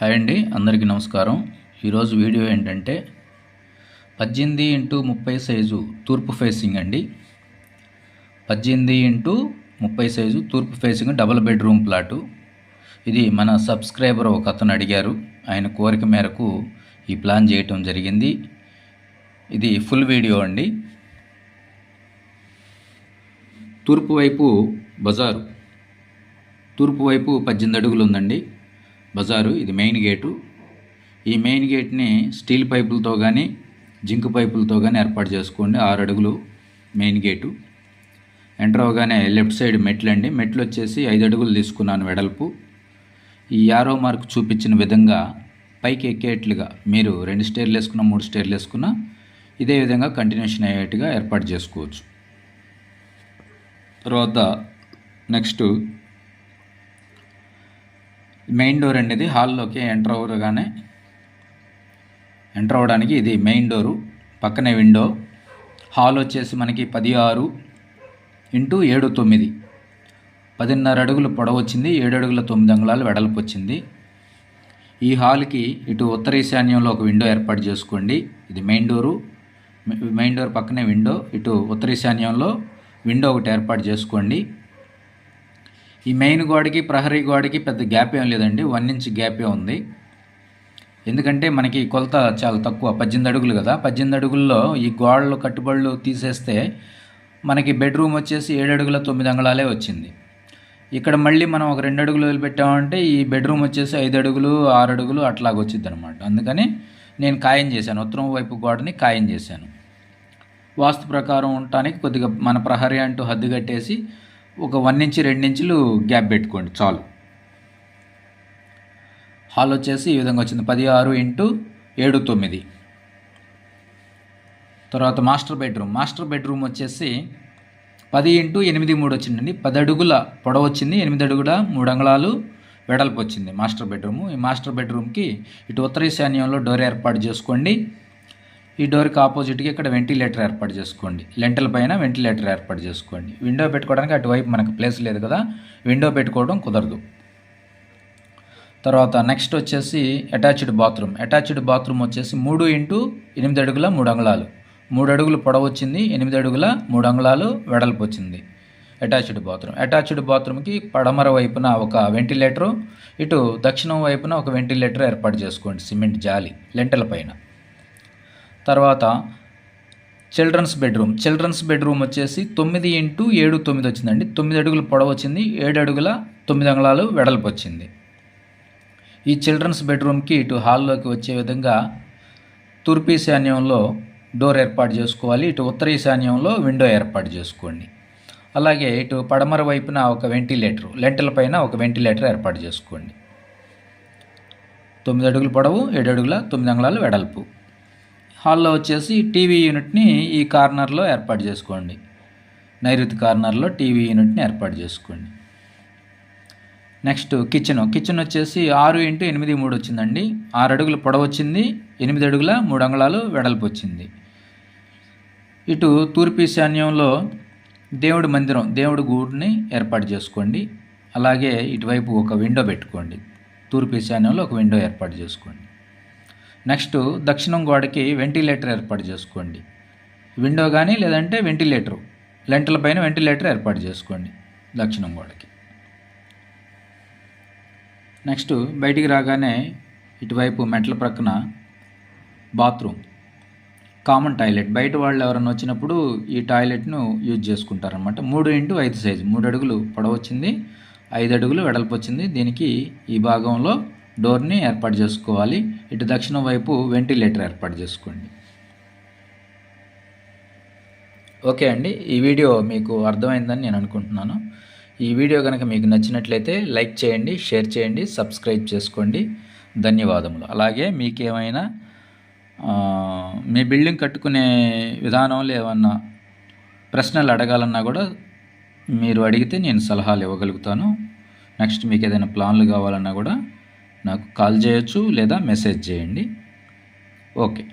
Hi అండి అందరికీ నమస్కారం. ఈరోజు వీడియో ఏంటంటే పద్దెనిమిది ఇంటూ ముప్పై సైజు తూర్పు ఫేసింగ్ అండి. పద్దెనిమిది ఇంటూ ముప్పై సైజు తూర్పు ఫేసింగ్ డబుల్ బెడ్రూమ్ ప్లాటు ఇది మన సబ్స్క్రైబర్ ఒక అతను అడిగారు. ఆయన కోరిక మేరకు ఈ ప్లాన్ చేయటం జరిగింది. ఇది ఫుల్ వీడియో అండి. తూర్పు వైపు బజారు. తూర్పు వైపు పద్దెనిమిది అడుగులు ఉందండి. బజారు ఇది మెయిన్ గేటు ఈ మెయిన్ గేట్ని స్టీల్ పైపులతో కానీ జింక్ పైపులతో కానీ ఏర్పాటు చేసుకోండి. ఆరు అడుగులు మెయిన్ గేటు ఎంటర్ అవగానే లెఫ్ట్ సైడ్ మెట్లు అండి. మెట్లు వచ్చేసి ఐదు అడుగులు తీసుకున్నాను వెడల్పు. ఈ యారో మార్క్ చూపించిన విధంగా పైకి ఎక్కేట్లుగా మీరు రెండు స్టేర్లు వేసుకున్న మూడు స్టేర్లు వేసుకున్న ఇదే విధంగా కంటిన్యూషన్ అయ్యేట్టుగా ఏర్పాటు చేసుకోవచ్చు. తర్వాత నెక్స్ట్ మెయిన్ డోర్ అనేది హాల్లోకి ఎంటర్ అవ్వగానే ఎంటర్ అవ్వడానికి ఇది మెయిన్ డోరు పక్కనే విండో హాల్ వచ్చేసి మనకి పది ఆరు ఇంటూ ఏడు తొమ్మిది. పదిన్నర అడుగులు పొడవు వచ్చింది. ఏడు అడుగుల తొమ్మిది అంగుళాలు వెడల్పు వచ్చింది. ఈ హాల్కి ఇటు ఉత్తర ఈశాన్యంలో ఒక విండో ఏర్పాటు చేసుకోండి. ఇది మెయిన్ డోరు మెయిన్ డోర్ పక్కనే విండో ఇటు ఉత్తర ఈశాన్యంలో విండో ఒకటి ఏర్పాటు చేసుకోండి. ఈ మెయిన్ గోడకి ప్రహరీ గోడకి పెద్ద గ్యాప్ ఏం లేదండి. వన్ ఇంచ్ గ్యాపే ఉంది. ఎందుకంటే మనకి కొలత చాలా తక్కువ పద్దెనిమిది అడుగులు కదా. పద్దెనిమిది అడుగుల్లో ఈ గోడలు కట్టుబడులు తీసేస్తే మనకి బెడ్రూమ్ వచ్చేసి ఏడు అడుగుల తొమ్మిది అంగళాలే వచ్చింది. ఇక్కడ మళ్ళీ మనం ఒక రెండు అడుగులు వదిలిపెట్టామంటే ఈ బెడ్రూమ్ వచ్చేసి ఐదు అడుగులు ఆరు అడుగులు అట్లాగ వచ్చింది అనమాట అందుకని నేను ఖాయం చేశాను. ఉత్తరం వైపు గోడని ఖాయం చేశాను. వాస్తు ప్రకారం ఉండటానికి కొద్దిగా మన ప్రహరీ అంటూ హద్దు కట్టేసి ఒక వన్ నుంచి రెండు ఇంచులు గ్యాప్ పెట్టుకోండి చాలు. హాల్ వచ్చేసి ఈ విధంగా వచ్చింది. పది ఆరు ఇంటూ ఏడు తొమ్మిది. తర్వాత మాస్టర్ బెడ్రూమ్. మాస్టర్ బెడ్రూమ్ వచ్చేసి పది ఇంటూ ఎనిమిది మూడు వచ్చిందండి. పది అడుగుల పొడవు వచ్చింది. ఎనిమిది అడుగుల మూడు అంగళాలు వెడల్పు వచ్చింది మాస్టర్ బెడ్రూము. ఈ మాస్టర్ బెడ్రూమ్కి ఇటు ఉత్తర ఈశాన్యంలో డోర్ ఏర్పాటు చేసుకోండి. ఈ డోర్కి ఆపోజిట్గా ఇక్కడ వెంటిలేటర్ ఏర్పాటు చేసుకోండి. లెంటల పైన వెంటిలేటర్ ఏర్పాటు చేసుకోండి. విండో పెట్టుకోవడానికి అటువైపు మనకు ప్లేస్ లేదు కదా విండో పెట్టుకోవడం కుదరదు. తర్వాత నెక్స్ట్ వచ్చేసి అటాచ్డ్ బాత్రూమ్. అటాచ్డ్ బాత్రూమ్ వచ్చేసి మూడు ఇంటూ ఎనిమిది అడుగుల మూడు అంగుళాలు. మూడు అడుగులు పొడవు వచ్చింది ఎనిమిది అడుగుల మూడు అంగుళాలు వెడల్పు వచ్చింది. Attached bathroom. అటాచ్డ్ బాత్రూమ్కి పడమర వైపున ఒక వెంటిలేటరు ఇటు దక్షిణం వైపున ఒక వెంటిలేటర్ ఏర్పాటు చేసుకోండి సిమెంట్ జాలి లెంటల పైన. తర్వాత చిల్డ్రన్స్ బెడ్రూమ్. చిల్డ్రన్స్ బెడ్రూమ్ వచ్చేసి తొమ్మిది ఇంటూ ఏడు తొమ్మిది వచ్చిందండి. తొమ్మిది అడుగులు పొడవు వచ్చింది. ఏడు అడుగుల తొమ్మిది అంగుళాలు వెడల్పు వచ్చింది. ఈ చిల్డ్రన్స్ బెడ్రూమ్కి ఇటు హాల్లోకి వచ్చే విధంగా తూర్పు ఈశాన్యంలో డోర్ ఏర్పాటు చేసుకోవాలి. ఇటు ఉత్తర ఈశాన్యంలో విండో ఏర్పాటు చేసుకోండి. అలాగే ఇటు పడమర వైపున ఒక వెంటిలేటర్ లెంటల పైన ఒక వెంటిలేటర్ ఏర్పాటు చేసుకోండి. తొమ్మిది అడుగులు పొడవు ఏడు అడుగుల తొమ్మిది అంగళాలు వెడల్పు. హాల్లో వచ్చేసి టీవీ యూనిట్ని ఈ కార్నర్లో ఏర్పాటు చేసుకోండి. నైరుతి కార్నర్లో టీవీ యూనిట్ని ఏర్పాటు చేసుకోండి. Next kitchen. కిచెన్ వచ్చేసి ఆరు ఇంటూ ఎనిమిది మూడు వచ్చిందండి. ఆరు అడుగుల పొడవు వచ్చింది. ఎనిమిది అడుగుల మూడు అంగుళాలు వెడల్పు వచ్చింది. ఇటు తూర్పు ఈశాన్యంలో దేవుడి మందిరం దేవుడి గూడిని ఏర్పాటు చేసుకోండి. అలాగే ఇటువైపు ఒక విండో పెట్టుకోండి. తూర్పు ఈశాన్యంలో ఒక విండో ఏర్పాటు చేసుకోండి. నెక్స్ట్ దక్షిణం గోడకి వెంటిలేటర్ ఏర్పాటు చేసుకోండి. విండో కానీ లేదంటే వెంటిలేటర్. లెంటల పైన వెంటిలేటర్ ఏర్పాటు చేసుకోండి దక్షిణం గోడకి. నెక్స్ట్ బయటికి రాగానే ఇటువైపు మెట్ల ప్రక్కన బాత్రూమ్. Common toilet. బయట వాళ్ళు ఎవరైనా వచ్చినప్పుడు ఈ టాయిలెట్ను యూజ్ చేసుకుంటారనమాట మూడు ఇంటూ ఐదు సైజు. మూడు అడుగులు పొడవు వచ్చింది ఐదు అడుగులు వెడల్పు వచ్చింది దీనికి ఈ భాగంలో డోర్ని ఏర్పాటు చేసుకోవాలి. ఇటు దక్షిణం వైపు వెంటిలేటర్ ఏర్పాటు చేసుకోండి. ఓకే అండి. ఈ వీడియో మీకు అర్థమైందని నేను అనుకుంటున్నాను. ఈ వీడియో కనుక మీకు నచ్చినట్లయితే లైక్ చేయండి షేర్ చేయండి సబ్స్క్రైబ్ చేసుకోండి. ధన్యవాదములు. అలాగే మీకేమైనా మీ బిల్డింగ్ కట్టుకునే విధానంలో ఏమన్నా ప్రశ్నలు అడగాలన్నా కూడా మీరు అడిగితే నేను సలహాలు ఇవ్వగలుగుతాను. నెక్స్ట్ మీకు ఏదైనా ప్లాన్లు కావాలన్నా కూడా నాకు కాల్ చేయొచ్చు లేదా మెసేజ్ చేయండి. ఓకే.